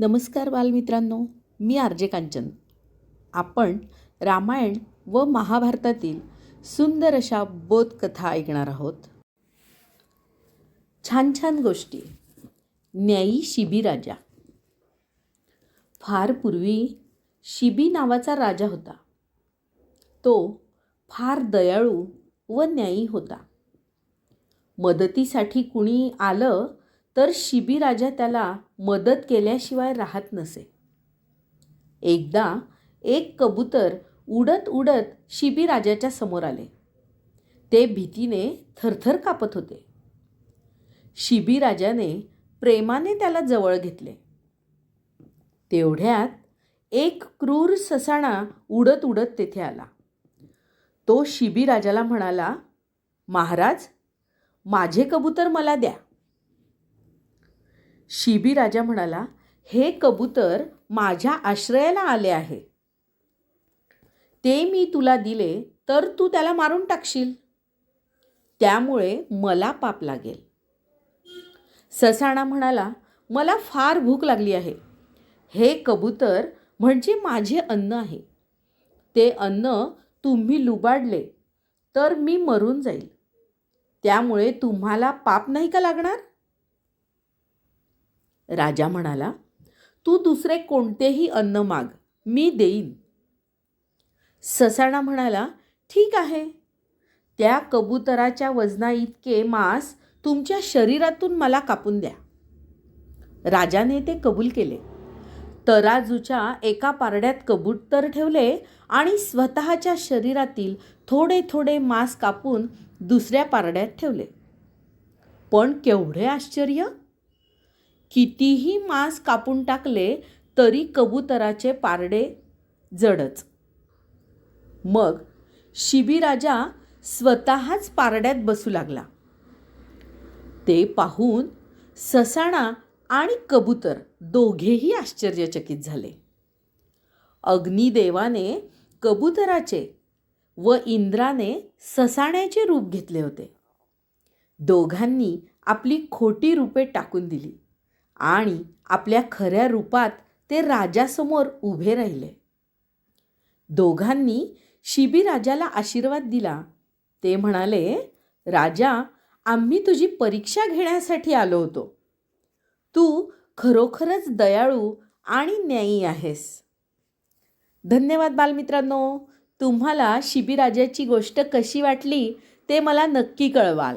नमस्कार बालमित्रांनो मी आरजे कांचन. आपण रामायण व महाभारतातील सुंदर अशा बोधकथा ऐकणार आहोत. छान छान गोष्टी. न्यायी शिबी राजा. फार पूर्वी शिबी नावाचा राजा होता. तो फार दयाळू व न्यायी होता. मदतीसाठी कुणी आलं तर शिबी राजा त्याला मदत केल्याशिवाय राहत नसे. एकदा एक कबूतर उडत उडत शिबीराजाच्या समोर आले. ते भीतीने थरथर कापत होते. शिबीराजाने प्रेमाने त्याला जवळ घेतले. तेवढ्यात एक क्रूर ससाणा उडत उडत तेथे आला. तो शिबीराजाला म्हणाला महाराज माझे कबूतर मला द्या. शिबी राजा म्हणाला हे कबूतर माझ्या आश्रयाला आले आहे. ते मी तुला दिले तर तू त्याला मारून टाकशील. त्यामुळे मला पाप लागेल. ससाणा म्हणाला मला फार भूक लागली आहे. हे कबूतर म्हणजे माझे अन्न आहे. ते अन्न तुम्ही लुबाडले तर मी मरून जाईल. त्यामुळे तुम्हाला पाप नाही का लागणार? राजा म्हणाला तू दुसरे कोणतेही अन्न माग मी देईन. ससाणा म्हणाला ठीक आहे. त्या कबुतराच्या वजना इतके मांस तुमच्या शरीरातून मला कापून द्या. राजाने ते कबूल केले. तराजूच्या एका पारड्यात कबूतर ठेवले आणि स्वतःच्या शरीरातील थोडे थोडे मांस कापून दुसऱ्या पारड्यात ठेवले. पण केवढे आश्चर्य! कितीही मांस कापून टाकले तरी कबुतराचे पारडे जडच. मग शिबीराजा स्वतःच पारड्यात बसू लागला. ते पाहून ससाणा आणि कबूतर दोघेही आश्चर्यचकित झाले. अग्निदेवाने कबुतराचे व इंद्राने ससाण्याचे रूप घेतले होते. दोघांनी आपली खोटी रूपे टाकून दिली. आणि आपल्या खऱ्या रूपात ते राजासमोर उभे राहिले. दोघांनी शिबी राजाला आशीर्वाद दिला. ते म्हणाले राजा आम्ही तुझी परीक्षा घेण्यासाठी आलो होतो. तू खरोखरच दयाळू आणि न्यायी आहेस. धन्यवाद बालमित्रांनो. तुम्हाला शिबीराजाची गोष्ट कशी वाटली ते मला नक्की कळवाल.